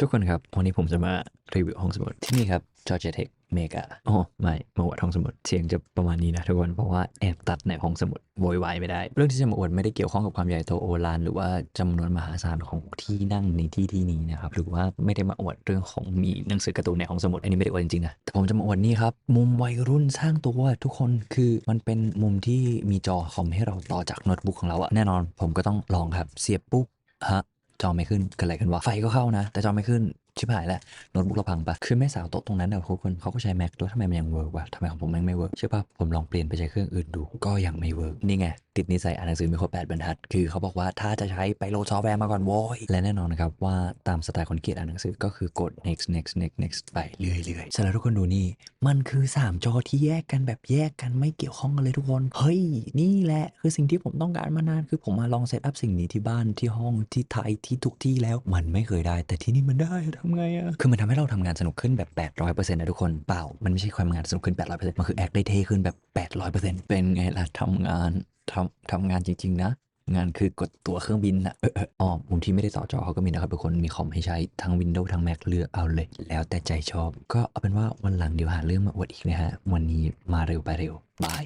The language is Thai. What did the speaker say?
ทุกคนครับ วันนี้ผมจะมารีวิวห้องสมุดที่นี่ครับ Georgia Tech เมกาอ๋อไม่มาอวดห้องสมุดเสียงจะประมาณนี้นะทุกคน เพราะว่าแอบตัดในห้องสมุดโวยวายไม่ได้ เรื่องที่จะมาอวดไม่ได้เกี่ยวข้องกับความใหญ่โตโอฬารหรือว่าจำนวนมหาศาลของที่นั่งในที่ที่นี้นะครับ หรือว่าไม่ได้มาอวดเรื่องของมีหนังสือการ์ตูนในห้องสมุด อันนี้ไม่ได้อวดจริงๆนะ แต่ผมจะมาอวดนี่ครับ มุมวัยรุ่นสร้างตัวทุกคนคือมันเป็นมุมที่มีจอคอมให้เราต่อจากโน้ตบุ๊กของเราอะแน่นอน ผมก็ต้องลองครับเสียบปุ๊บฮะ จอไม่ขึ้นเกิดอะไรกันวะไฟก็เข้านะ แต่จอไม่ขึ้น ชิบหายแล้วโน้ตบุ๊กเราพังปะคือแม่สาวโต๊ะตรงนั้นเนี่ยทุกคนเขาก็ใช้ Mac แล้วทำไมมันยังเวิร์กวะทำไมของผมแม่งไม่เวิร์กเชื่อป่ะผมลองเปลี่ยนไปใช้เครื่องอื่นดู ก็ยังไม่เวิร์กนี่ไงติดนิสัยอ่านหนังสือไม่ครบ8บรรทัด คือเขาบอกว่าถ้าจะใช้ไปโหลดซอฟต์แวร์มาก่อนโว้ย และแน่นอนนะครับว่าตามสไตล์คนเกียดอ่านหนังสือก็คือกด next next next next ไปเรื่อยๆสร็จแล้วทุกคนดูนี่ มันคือ 3 จอที่แยกกันแบบแยกกันไม่เกี่ยวข้องกันเลยทุกคน เฮ้ย นี่แหละคือสิ่งที่ผมต้องการมานาน คือผมมาลองเซตอัพสิ่งนี้ที่บ้านที่ห้องที่ไทยที่ทุกที่แล้ว มันไม่เคยได้ แต่ที่นี่มันได้ทำไงอะคือมันทำให้เราทำงานสนุกขึ้นแบบ 800%นะทุกคนเปล่า มันไม่ใช่ความงานสนุกขึ้น 800%มันคือแอคได้เท่ขึ้นแบบ 800%เป็นไงล่ะทำงานทำทำงานจริง ๆ นะ งานคือกดตั๋วเครื่องบินนะเออเอออ๋อมุมที่ไม่ได้ต่อจอเขาก็มีนะครับทุกคนมีคอมให้ใช้ทั้ง Windows ทั้ง Mac เลือกเอาเลย แล้วแต่ใจชอบ ก็เอาเป็นว่าวันหลังเดี๋ยวหาเรื่องมาอวดอีกนะฮะวันนี้มาเร็วไปเร็วบาย